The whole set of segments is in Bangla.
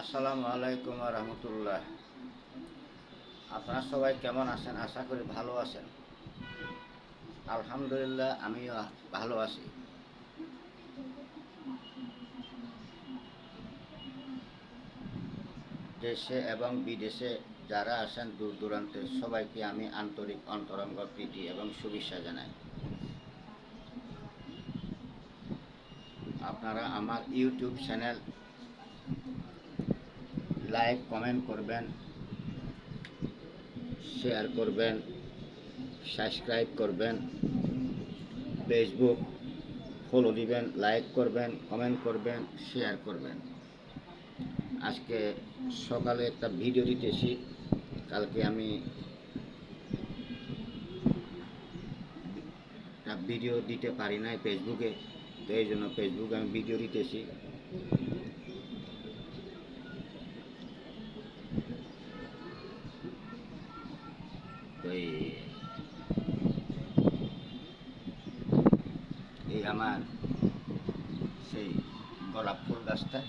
আসসালামু আলাইকুম রহমতুল্লাহ। আপনারা সবাই কেমন আছেন? আশা করি ভালো আছেন। আলহামদুলিল্লাহ, আমিও ভালো আছি। দেশে এবং বিদেশে যারা আছেন, দূর দূরান্তে সবাইকে আমি আন্তরিক অন্তরঙ্গ প্রীতি এবং শুভেচ্ছা জানাই। আপনারা আমার ইউটিউব চ্যানেল লাইক কমেন্ট করবেন শেয়ার করবেন সাবস্ক্রাইব করবেন ফেসবুক ফলো দিবেন লাইক করবেন কমেন্ট করবেন শেয়ার করবেন। আজকে সকালে একটা ভিডিও দিতেছি, কালকে আমি ভিডিও দিতে পারি নাই ফেসবুকে তো এই জন্য ফেসবুকে আমি ভিডিও দিতেছি। তো এই আমার সেই গোলাপ ফুল গাছটা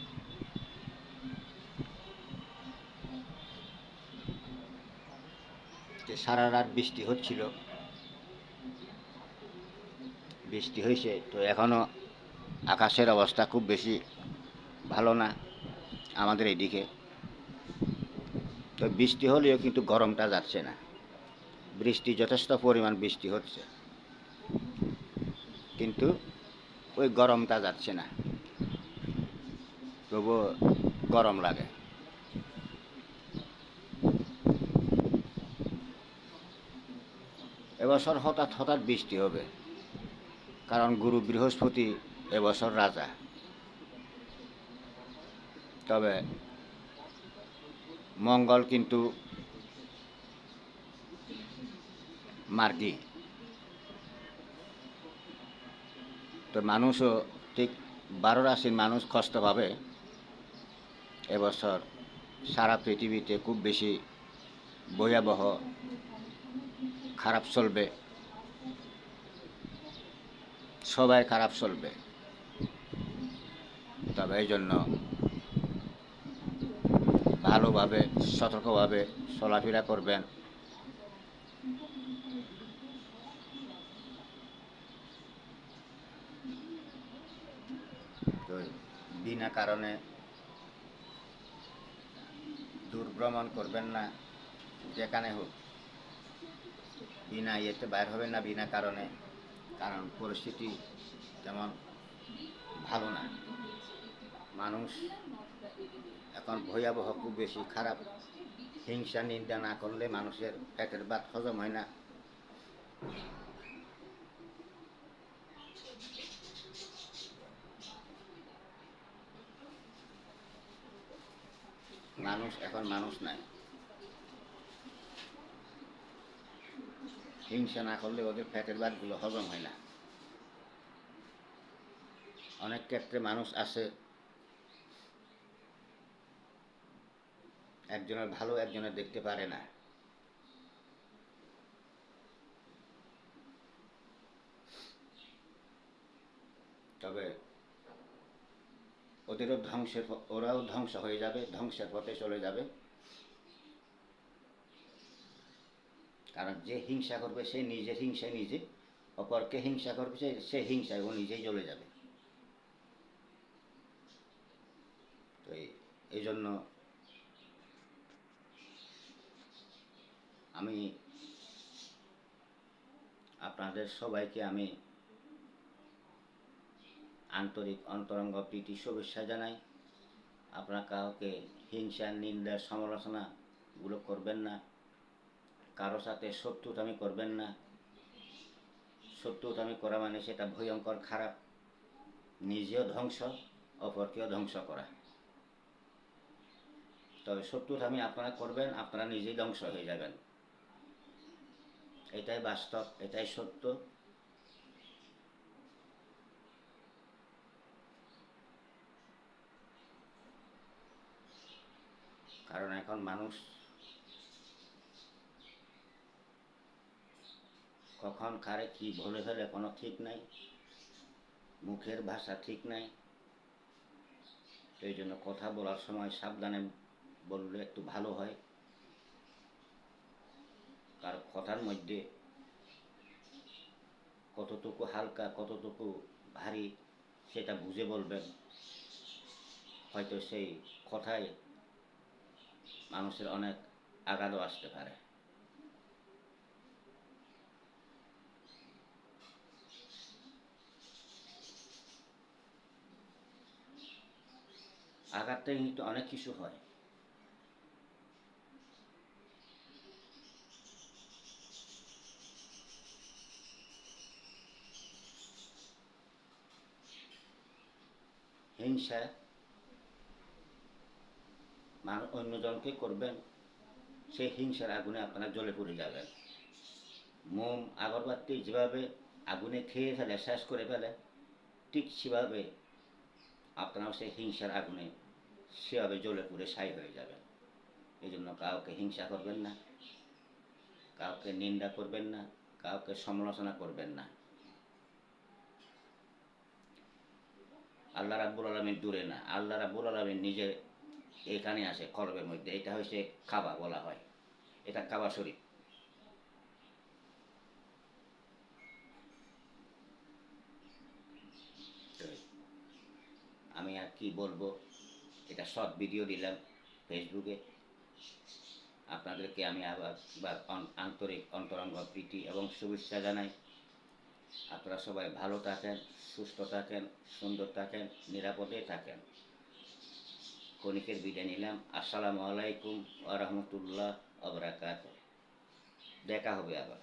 সারা রাত বৃষ্টি হচ্ছিল। বৃষ্টি হয়েছে, তো এখনও আকাশের অবস্থা খুব বেশি ভালো না আমাদের এইদিকে। তো বৃষ্টি হলেও কিন্তু গরমটা যাচ্ছে না। বৃষ্টি, যথেষ্ট পরিমাণ বৃষ্টি হচ্ছে। কিন্তু ওই গরমটা যাচ্ছে না। তবু গরম লাগে। এবছর হঠাৎ হঠাৎ বৃষ্টি হবে, কারণ গুরু বৃহস্পতি এবছর রাজা। তবে মঙ্গল কিন্তু মার্গি তো মানুষও ঠিক বারো রাশির মানুষ কষ্ট পাবে। এবছর সারা পৃথিবীতে খুব বেশি ভয়াবহ খারাপ চলবে। সবাই খারাপ চলবে। তবে এই জন্য ভালোভাবে, সতর্কভাবে চলাফেরা করবেন তো বিনা কারণে দুর্ভ্রমণ করবেন না, যেখানে হোক। বিনা ইয়েতে বাইর হবেন না, বিনা কারণে। কারণ পরিস্থিতি তেমন ভালো না। মানুষ এখন ভয়াবহ, খুব বেশি খারাপ। হিংসা, নিন্দা না করলে মানুষের পেটের ভাত হজম হয় না। মানুষ এখন মানুষ নাই। হিংসা না করলে ওদের ফ্যাটের ভাতগুলো হজম হয় না। অনেক ক্ষেত্রে মানুষ আছে, একজনের ভালো একজনের দেখতে পারে না। তবে ওদেরও ধ্বংসের ওরাও ধ্বংস হয়ে যাবে, ধ্বংসের পথে চলে যাবে। কারণ যে হিংসা করবে, সে নিজের হিংসায় নিজে, অপরকে হিংসা করবে, সে সে হিংসায় ও নিজেই চলে যাবে। তো এই- এই জন্য আমি আপনাদের সবাইকে আমি আন্তরিক অন্তরঙ্গ প্রীতি শুভেচ্ছা জানাই। আপনারা কাউকে হিংসা, নিন্দা সমালোচনাগুলো করবেন না। কারও সাথে শত্রুতামি করবেন না। শত্রুতামি করা মানে সেটা ভয়ঙ্কর, খারাপ, নিজেও ধ্বংস, অপরকেও ধ্বংস করা। তবে শত্রুতামি আপনারা করবেন, আপনারা নিজেই ধ্বংস হয়ে যাবেন। এটাই বাস্তব, এটাই সত্য। কারণ এখন মানুষ কখন কারে কি বলে ফেলে কোনো ঠিক নাই, মুখের ভাষা ঠিক নাই। এই জন্য কথা বলার সময় সাবধানে বললে একটু ভালো হয়। কার কথার মধ্যে কতটুকু হালকা, কতটুকু ভারী, সেটা বুঝে বলবেন। হয়তো সেই কথায় মানুষের অনেক আঘাতও আসতে পারে। আঘাতটা কিন্তু অনেক কিছু হয়। হিংসা মানুষ অন্যজনকে করবেন, সেই হিংসার আগুনে আপনারা জ্বলে পড়ে যাবেন মোম আগরবাতি যেভাবে আগুনে খেয়ে ফেলে, শেষ করে ফেলে, ঠিক সেভাবে আপনারাও সেই হিংসার আগুনে সেভাবে জ্বলে পুড়ে ছাই হয়ে যাবেন এই জন্য কাউকে হিংসা করবেন না, কাউকে নিন্দা করবেন না, কাউকে সমালোচনা করবেন না। আল্লাহ রাব্বুল আলমীর দূরে না, আল্লাহ রাব্বুল আলমীর নিজে এখানে আসে কলবের মধ্যে, এটা হচ্ছে কাবা বলা হয়। এটা কাবা শরীফ। আমি আর কি বলব, এটা শর্ট ভিডিও দিলাম ফেসবুকে আপনাদেরকে আমি আবার আবার আন- আন্তরিক, অন্তরঙ্গ প্রীতি এবং শুভেচ্ছা জানাই। আপনারা সবাই ভালো থাকেন, সুস্থ থাকেন, সুন্দর থাকেন, নিরাপদে থাকেন। ক্ষণিকের বিদায় নিলাম। আসসালামু আলাইকুম আ রহমতুল্লাহ আবরাকাত দেখা হবে আবার।